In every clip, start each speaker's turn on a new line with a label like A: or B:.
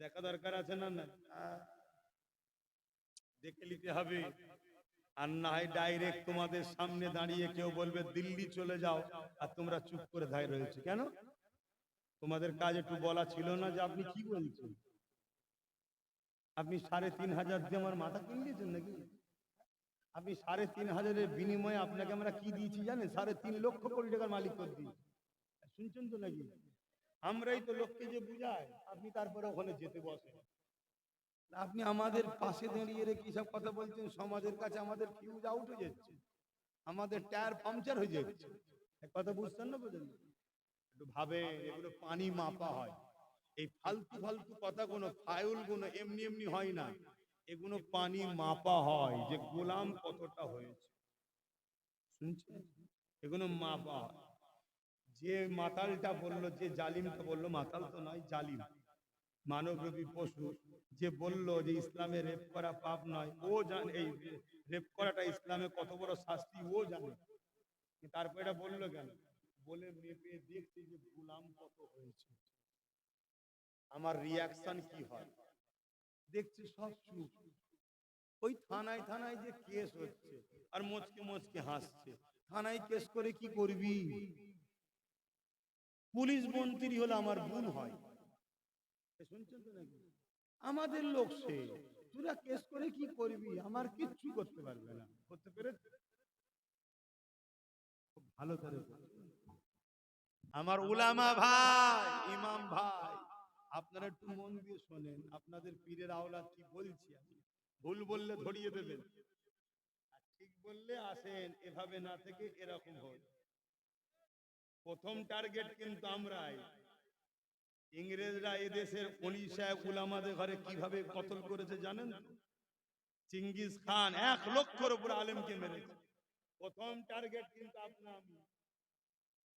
A: দেখা দরকার আছে না না দেখে নিতে হবে। আর না হয় ডাইরেক্ট তোমাদের সামনে দাঁড়িয়ে কেউ বলবে, দিল্লি চলে যাও। আর তোমরা চুপ করে দাঁড়িয়ে রয়েছে। কেন? তোমাদের কাজ একটু বলা ছিল না যে আপনি কি বলছেন? আপনি সাড়ে তিন হাজার দিয়ে আমার মাথা কিনে দিয়েছেন নাকি? আপনি সাড়ে তিন হাজারের বিনিময়ে আপনাকে আমরা কি দিয়েছি জানেন? সাড়ে তিন লক্ষ কোটি টাকার মালিক করে দিয়েছি। শুনছেন তো নাকি? আমরাই তো লোককে যে বুঝাই আপনি তারপরে ওখানে যেতে বসেন। আপনি আমাদের পাশে দাঁড়িয়ে রেখে সব কথা বলছেন সমাজের কাছে আমাদের ফিউজ আউট হয়ে যাচ্ছে। আমাদের টায়ার পাংচার হয়ে যাচ্ছে। এক কথা বুঝছেন না বুঝেন একটু ভাবে এগুলো পানি মাপা হয়। এই ফালতু ফালতু কথা কোনো ফাইলগুলো এমনি এমনি হয় না। এগুলো পানি মাপা হয় যে গোলাম কতটা হয়েছে। শুনছেন? এগুলো মাপা হয়। যে মাতালটা বলল, যে জালিমটা বলল, মাতাল তো নয়, জালিম। মানবরূপী পশু যে বলল যে ইসলামে রেপ করা পাপ নয়, ও জানে, এই রেপ করাটা ইসলামে কত বড় শাস্তি, ও জানে। তারপর এটা বলল কেন? বলে মেপে দেখছে যে গুলাম কত হয়েছে। আমার রিয়াকশন কি হয়? দেখছি সব চুপ। ওই থানায় থানায় যে কেস হচ্ছে, আর মোচকে মোচকে হাসছে। থানায় কেস করে কি করবি? পুলিশ মন্ত্রী হলে আমার ভুল হয়। শুনছেন তো নাকি? আমাদের লোক সে। তোরা কেস করে কি করবি? আমার কিচ্ছু করতে পারবে না। করতে পেরে ভালো করে আমার উলামা ভাই ইমাম ভাই আপনারা একটু মন দিয়ে শোনেন। আপনাদের পীরের আওলাদ কি বলছি আমি? ভুল বললে ধরিয়ে দেবেন। ঠিক বললে আসেন। এভাবে না থেকে এরকম হয় প্রথম টার্গেট কিন্তু আমরাই। ইংরেজরা এদেশের অলি সাহেব উলামাদের ঘরে কীভাবে কতল করেছে জানেন? চিঙ্গিস খান এক লক্ষর উপর আলেমকে মেরেছে। প্রথম টার্গেট কিন্তু আপনা আমি।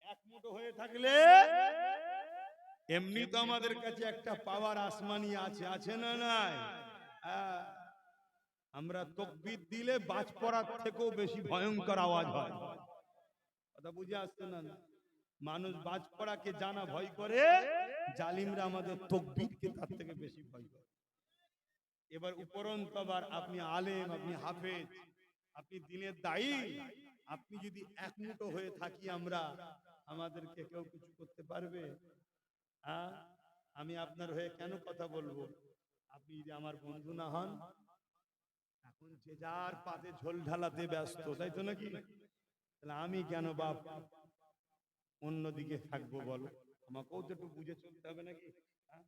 A: এক মুঠো হয়ে থাকলে এমনি তো আমাদের কাছে একটা পাওয়ার আসমানি আছে আছে না নাই? হ্যাঁ। আমরা তকবির দিলে বাজ পড়ার থেকেও বেশি ভয়ঙ্কর আওয়াজ হয়। কথা বুঝে আসছে না না? মানুষ বাজ পড়াকে জানা ভয় করে, জালিমরা আমাদের তকবিরকে তার থেকে বেশি ভয় করে। এবার উপরন্ত আবার আপনি আলেম, আপনি হাফেজ, আপনি দিনের দায়ী, আপনি যদি এক মুঠো হয়ে থাকি আমরা, আমাদেরকে কেউ কিছু করতে পারবে? হ্যাঁ আমি আপনার হয়ে কেন কথা বলব? আপনি যদি আমার বন্ধু না হন, এখন যে যার পাতে ঝোল ঢালাতে ব্যস্ত, তাই তো নাকি? তাহলে আমি কেন বাপ? অন্যদিকে থাকব বলো আমাকেও তো একটু বুঝে চলতে হবে নাকি হ্যাঁ?